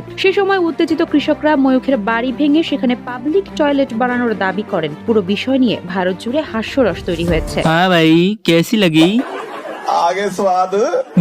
হবে। সে সময় উত্তেজিত কৃষকরা ময়ূখের বাড়ি ভেঙে সেখানে পাবলিক টয়লেট বানানোর দাবি করেন। পুরো বিষয় নিয়ে ভারত জুড়ে হাস্যরস তৈরি হয়েছে। হ্যাঁ ভাই, কেসি লাগি? আগে স্বাদ।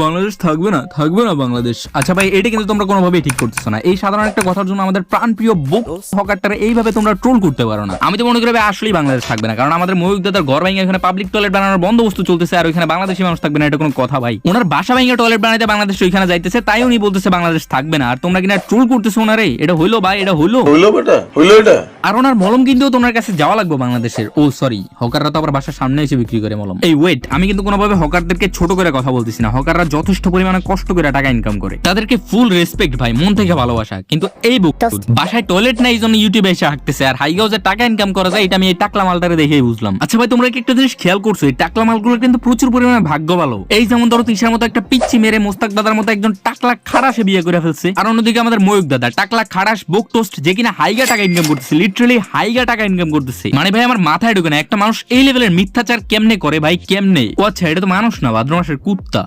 বাংলাদেশ থাকবে না থাকবে না বাংলাদেশ। আচ্ছা ভাই এটা কিন্তু তোমরা কোনোভাবেই ঠিক করতেছো না। এই সাধারণ একটা কথার জন্য আমাদের প্রাণপ্রিয় বুক হকারটারে এইভাবে তোমরা ট্রোল করতে পারো না। আমি তো মনে করি আসলেই বাংলাদেশ থাকবে না। কারণ আমাদের দাদার ঘর ভাঙে এখানে পাবলিক টয়লেট বানানোর বন্দোবস্ত চলতেছে আর ওইখানে বাংলাদেশি মানুষ থাকবে না এটা কোনো কথা ভাই। ওনার বাসা টয়লেট বানাইতে বাংলাদেশ ওইখানে যাইতেছে তাই উনি বলতেছে বাংলাদেশ থাকবে না। আর তোমরা কিনা ট্রোল করতেছো ওনারে? এটা হইল ভাই এটা হইল। হইল বেটা হইল এটা। আর ওনার মলম কিন্তু তোমার কাছে যাওয়া লাগবে বাংলাদেশের। ও সরি হকাররা তো আবার বাসার সামনে এসে বিক্রি করে মলম। এই ওয়েট আমি কিন্তু কোনোভাবে হকারদেরকে ছোট করে কথা বলতেছি না। হকাররা যথেষ্ট পরিমাণে কষ্ট করে টাকা ইনকাম করে। তাদেরকে ফুল রেসপেক্ট ভাই মন থেকে ভালোবাসা। কিন্তু এই বুক বাসায় টয়লেট নাই জন্য ইউটিউবে এসে হাঁকতেছে আর হাইগাও যে টাকা ইনকাম করা যায় এটা আমি এই টাকলা মালটারে দেখেই বুঝলাম। আচ্ছা ভাই তোমরা কি একটা জিনিস খেয়াল করছ? এই টাকলা মালগুলো কিন্তু প্রচুর পরিমাণে ভাগ্য ভালো। এই যেমন ধরো তিসার মতো একটা পিচ্ছি মেরে মোস্তাক দাদার মতো একজন টাকলা খারাসে বিয়ে করে ফেলছে। আর অন্যদিকে আমাদের ময়ূক দাদা টাকলা খারাস বুক টোস্ট যে কিনা হাইগা টাকা ইনকাম করতেছে লিটারালি হাইগা টাকা ইনকাম করতেছে। মানে ভাই আমার মাথায় ঢুকে না একটা মানুষ এই লেভেলের মিথ্যাচার কেমনে করে ভাই? কেমনে? ও আচ্ছা এটা তো মানুষ না ভাদ্র মাসের কুত্তা।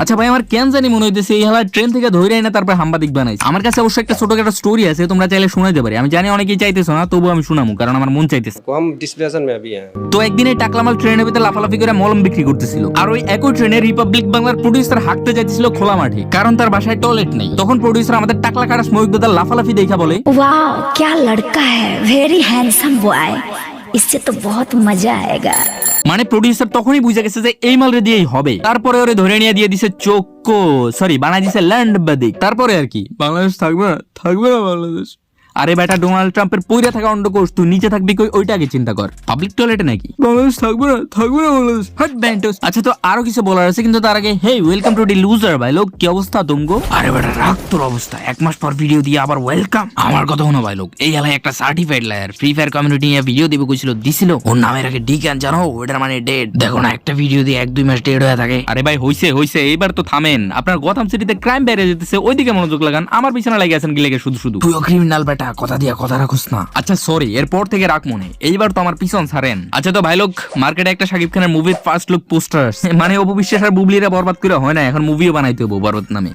আচ্ছা ভাই আমার কেন জানি মনে হইতেছে এই হালা ট্রেন থেকে ধরে না তারপর সাংবাদিক বানাইছে আমার কাছে অবশ্যই একটা ছোট একটা স্টোরি আছে তোমরা চাইলে শোনাইতে পারি আমি জানি অনেকেই চাইতেছো না তবুও আমি শোনামু কারণ আমার মন চাইতেছে को हम डिस्प्लेसन में अभी हैं তো একদিন এই টাকলামাল ট্রেনের ভিতরে লাফালাফি করে মলম বিক্রি করতেছিল আর ওই একই ট্রেনে রিপাবলিক বাংলার প্রডিউসার হাঁকতে যাইতেছিল খোলা মাঠে কারণ তার বাসায় টয়লেট নেই তখন প্রডিউসার আমাদের টাকলা কাটা স্মোক দাদার লাফালাফি দেখা বলে वाह क्या लड़का है वेरी हैंडसम बॉय इससे तो बहुत मजा आएगा মানে প্রডিউসার তখনই বুঝে গেছে যে এই মালরে দিয়েই হবে। তারপরে ওরে ধরে নিয়ে দিয়ে দিছে চোখ সরি বানাই দিছে ল্যান্ড বাদিক। তারপরে আর কি। বাংলাদেশ থাকবে না থাকবে না বাংলাদেশ। আরে বেটা ডোনাল্ড ট্রাম্পের পইরা থাকা অন্ড কোর্স তুই নিচে থাকবি কই? ওইটা আগে চিন্তা কর। পাবলিক টয়লেটে নাকি? বাংলাদেশ থাকবে না থাকবে না বাংলাদেশ। হাট ব্যান্টোস আচ্ছা তো আরও কিছু বলার আছে কিন্তু তার আগে hey welcome to the loser ভাই। লোক কি অবস্থা তুমগো? আরে বেটা রাখ তোর অবস্থা। এক মাস পর ভিডিও দিয়ে আবার ওয়েলকাম আমার কথা শোনো ভাই লোক। এই এলাকায় একটা certified lawyer free fire community নিয়ে ভিডিও দিবে কইছিল দিছিল। ওর নামের আগে ডি ক্যান জানো ওটার মানে ডেড দেখো না একটা ভিডিও দিয়ে এক দুই মাস ডেড হয়ে থাকে। আরে ভাই হইছে হইছে এইবার তো থামেন। আপনার গথাম সিটিতে ক্রাইম বেড়ে যেতেছে ওইদিকে মনোযোগ লাগান। আমার পিছনে লেগে আছেন লেগে শুধু শুধু। তুইও ক্রিমিনাল বেটা। বেটা কথা দিয়া কথা রাখুস না। আচ্ছা সরি এরপর থেকে রাখ মনে এইবার তো আমার পিছন ছাড়েন। আচ্ছা তো ভাই লোক মার্কেটে একটা শাকিব খানের মুভির ফার্স্ট লুক পোস্টার মানে অপু বিশ্বাস আর বুবলিরা বরবাদ করে হয় না এখন মুভিও বানাইতে হব বরবাদ নামে।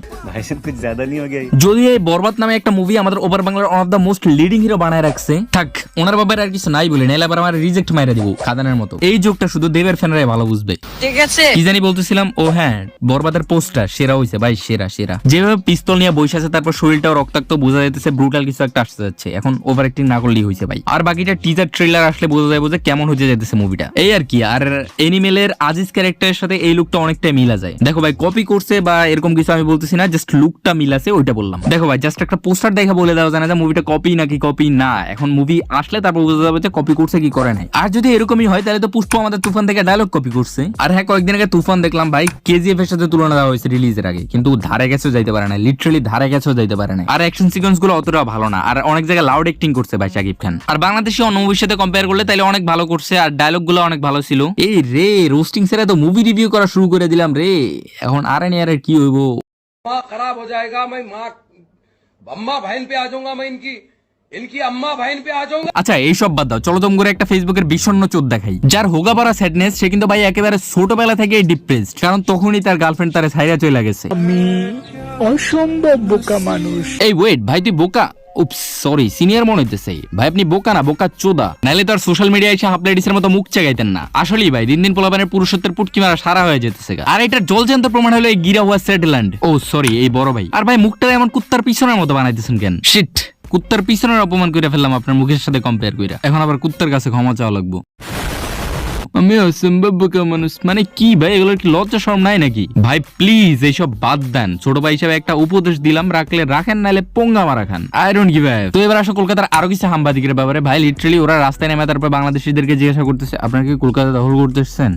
যদি এই বরবাদ নামে একটা মুভি আমাদের ওভার বাংলার one of the most leading hero বানায় রাখছে থাক ওনার বাবার আর কিছু নাই বলি নাইলে আবার আমার রিজেক্ট মাইরা দিব খাদানের মতো। এই যোগটা শুধু দেবের ফ্যানরাই ভালো বুঝবে। ঠিক আছে। কি জানি বলতেছিলাম ও হ্যাঁ বরবাদের পোস্টার সেরা হইছে ভাই সেরা সেরা। যেভাবে পিস্তল নিয়ে বসে আছে তারপর শরীরটাও রক্তাক্ত বোঝা যাইতেছে ব্রুটাল কিছু একটা আসছে। আসতে যাচ্ছে। এখন ওভার অ্যাক্টিং না করলেই হইছে ভাই। আর বাকিটা টিজার ট্রেলার আসলে বোঝা যায় যে কেমন হইতে যাইতেছে মুভিটা এই আর কি, আর এনিমেলের আজিজ ক্যারেক্টারের সাথে এই লুকটা অনেকটাই মিলা যায়। দেখো ভাই কপি করছে বা এরকম কিছু আমি বলতেছি না জাস্ট লুকটা মিলাছে, ওইটা বললাম। দেখো ভাই জাস্ট একটা পোস্টার দেখা বলে দেওয়া যায় মুভিটা কপি নাকি কপি না। এখন মুভি আসলে তারপর বোঝা যাবে যে কপি করছে কি করে নাই। আর যদি এরকমই হয়, তাহলে তো পুষ্প আমাদের তুফান থেকে ডায়লগ কপি করছে। আর হ্যাঁ কয়েকদিন আগে তুফান দেখলাম ভাই কেজিএফ এর সাথে তুলনা দেওয়া হয়েছে রিলিজের আগে। কিন্তু ধারে গেছেও যাইতে পারে না লিটারালি ধারে গেছেও যাইতে পারে না আর অ্যাকশন সিকোয়েন্সগুলো অতটা ভালো না। আর অনেক জায়গায় লাউড অ্যাক্টিং করছে ভাই সাকিব খান আর বাংলাদেশি অন্য মুভির সাথে কম্পেয়ার করলে তাহলে অনেক ভালো করছে আর ডায়লগগুলো অনেক ভালো ছিল। এই রে রোস্টিং সেরা তো মুভি রিভিউ করা শুরু করে দিলাম রে। এখন আর এন আর কি হইব? খারাপ হয়ে যায়গা মাই মা আম্মা ভাইন পে আ মাই ইনকি আচ্ছা এইসব বাদ দাও। চলো তোম করে একটা ফেসবুকের বিষণ্ণ চোদ দেখাই। যার হোগা পারা স্যাডনেস সে কিন্তু ভাই একেবারে ছোটবেলা থেকে ডিপ্রেসড কারণ তখনই তার গার্লফ্রেন্ড তার সাইরা চলে গেছে। অসম্ভব বোকা মানুষ। এই ওয়েট ভাই তুই বোকা? উপস সরি সিনিয়র মনে হইতেছে। ভাই, আপনি বোকা না, বোকা চোদা। নাইলে তো আর সোশ্যাল মিডিয়ায় এসে হাফ মতো মুখ চাগাইতেন না। আসলেই ভাই, দিন দিন পোলাপানের পুরুষত্বের পুটকি মারা সারা হয়ে যেতেছে আর এটা জলজান্ত প্রমাণ হলো এই গিরা হওয়া সেটেল্যান্ড ও সরি এই বড় ভাই। আর ভাই, মুখটা এমন কুত্তার পিছনের মতো বানাইতেছেন কেন? শিট কুত্তার পিছনের অপমান করে ফেললাম আপনার মুখের সাথে কম্পেয়ার কইরা। এখন আবার কুত্তার কাছে ক্ষমা চাওয়া লাগবো। আমি অসম্ভব মানুষ। মানে কি ভাই এগুলো কি লজ্জা শরম নাই নাকি? ভাই প্লিজ এইসব বাদ দেন। ছোট ভাই হিসাবে একটা উপদেশ দিলাম, রাখলে রাখেন নাহলে পোঙ্গা মারা খান। আই ডোন্ট গিভ তো এবার আসো কলকাতার আরও কিছু সাংবাদিকের ব্যাপারে। ভাই লিটারালি ওরা রাস্তায় নেমে তারপর বাংলাদেশিদেরকে জিজ্ঞাসা করতেছে, আপনারা কি কলকাতা দখল করতে এসছেন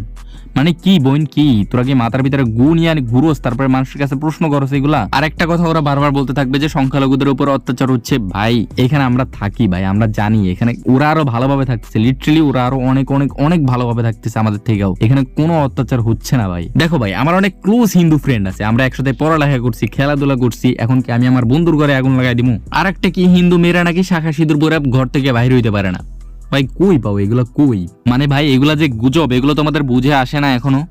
মানে কি বোন কি? তোরা কি মাথার ভিতরে গু নিয়ে ঘুরোস? তারপরে মানুষের কাছে প্রশ্ন করস এগুলা? আর একটা কথা ওরা বারবার বলতে থাকবে যে সংখ্যালঘুদের উপর অত্যাচার হচ্ছে। ভাই, এখানে আমরা থাকি, ভাই, আমরা জানি। এখানে ওরা আরও ভালোভাবে থাকতেছে। লিটারালি ওরা আরও অনেক অনেক অনেক ভালোভাবে থাকতেছে আমাদের থেকেও। এখানে কোনো অত্যাচার হচ্ছে না, ভাই। দেখো, ভাই, আমার অনেক ক্লোজ হিন্দু ফ্রেন্ড আছে। আমরা একসাথে পড়ালেখা করছি, খেলাধুলা করছি। এখন কি আমি আমার বন্ধুর ঘরে আগুন লাগাই দিমু? আর একটা কি হিন্দু মেয়েরা নাকি শাখা সিঁদুর পরে ঘর থেকে বাইরে হইতে পারে না? ভাই কই পাও, এগুলো কই? মানে ভাই, এগুলা যে গুজব, এগুলো তোমাদের বুঝে আসে না এখনও।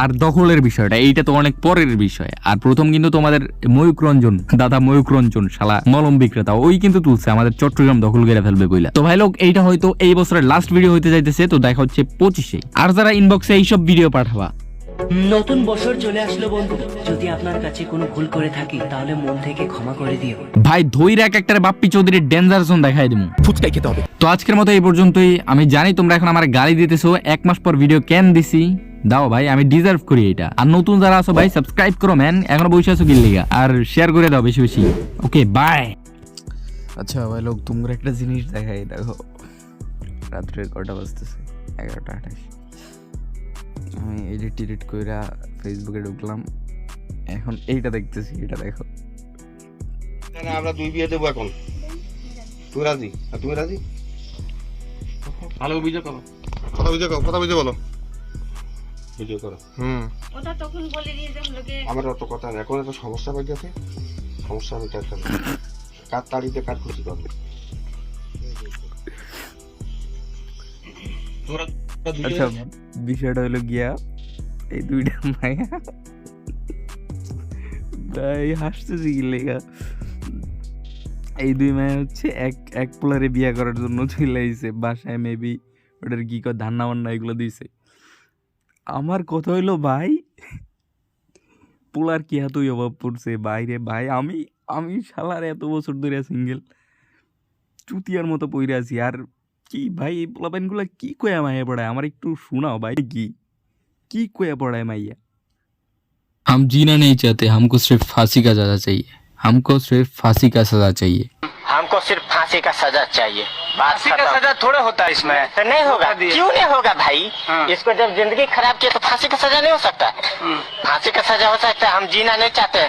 আর দখলের বিষয়টা, এইটা তো অনেক পরের বিষয়। আর প্রথম কিন্তু তোমাদের ময়ূক রঞ্জন, দাদা ময়ূক রঞ্জন, শালা মলম বিক্রেতা, ওই কিন্তু তুলছে, আমাদের চট্টগ্রাম দখল করে ফেলবে কইলা। তো ভাই লোক, এইটা হয়তো এই বছরের লাস্ট ভিডিও হইতে যাইতেছে, তো দেখা হচ্ছে পঁচিশে। আর যারা ইনবক্সে এইসব ভিডিও পাঠাবা নতুন বছর চলে আসলো বন্ধু। যদি আপনার কাছে কোনো ভুল করে থাকি তাহলে মন থেকে ক্ষমা করে দিও। ভাই ধৈর এক একটা বাপ্পি চৌধুরীর ডেঞ্জার জোন দেখাই দিমু। ফুচকাই খেতে হবে। তো আজকের মতো এই পর্যন্তই। আমি জানি তোমরা এখন আমার গালি দিতেছো এক মাস পর ভিডিও কেন দিছি? দাও ভাই আমি ডিজার্ভ করি এটা। আর নতুন যারা আছো ভাই সাবস্ক্রাইব করো ম্যান এখনও বসে আছো গিল্লিগা আর শেয়ার করে দাও বেশি বেশি। ওকে বাই আচ্ছা ভাই লোক তোমরা একটা জিনিস দেখাই দেখো। রাত্রে কটা বাজতেছে? এগারোটা আঠাশ। আমি এডিট টিডিট কইরা ফেসবুকে ঢুকলাম। এখন এইটা দেখতেছি এটা দেখো। আমরা দুই বিয়ে দেবো এখন। তুই রাজি? আর তুমি রাজি? ভালো অভিযোগ করো। কথা বুঝে কথা বুঝে বলো। ভিডিও করো। হুম। ওটা তখন বলে দিয়ে আমার অত কথা নেই। এখন একটা সমস্যা হয়ে গেছে সমস্যা আমি একটা কার তাড়িতে কার খুশি করবে আচ্ছা বিষয়টা হলো গিয়া এই দুইটা মায়া। ভাই হাসতেছি কি লেগা? এই দুই মায়া হচ্ছে এক এক পোলারে বিয়ে করার জন্য চলে আইছে বাসায় মেবি ওটার কি কয় ধান্না বান্না এগুলো দিছে। আমার কথা হইল ভাই পোলার কি এতই অভাব পড়ছে? বাইরে ভাই আমি আমি শালার এত বছর ধরে সিঙ্গেল চুতিয়ার মতো পইরে আছি। আর কি ভাই এই পোলাপাইনগুলো কি কয়া মাইয়া পড়ায় আমার একটু শোনাও ভাই কি কি কয়া পড়ায় माइया हम जीना नहीं चाहते हमको सिर्फ फांसी का सजा चाहिए हमको सिर्फ फांसी का सजा चाहिए हमको सिर्फ फांसी का सजा चाहिए फांसी का सजा थोड़ा होता है इसमें तो नहीं होगा क्यों नहीं होगा भाई इसको जब जिंदगी खराब की तो फांसी का सजा नहीं हो सकता फांसी का सजा हो सकता है हम जीना नहीं चाहते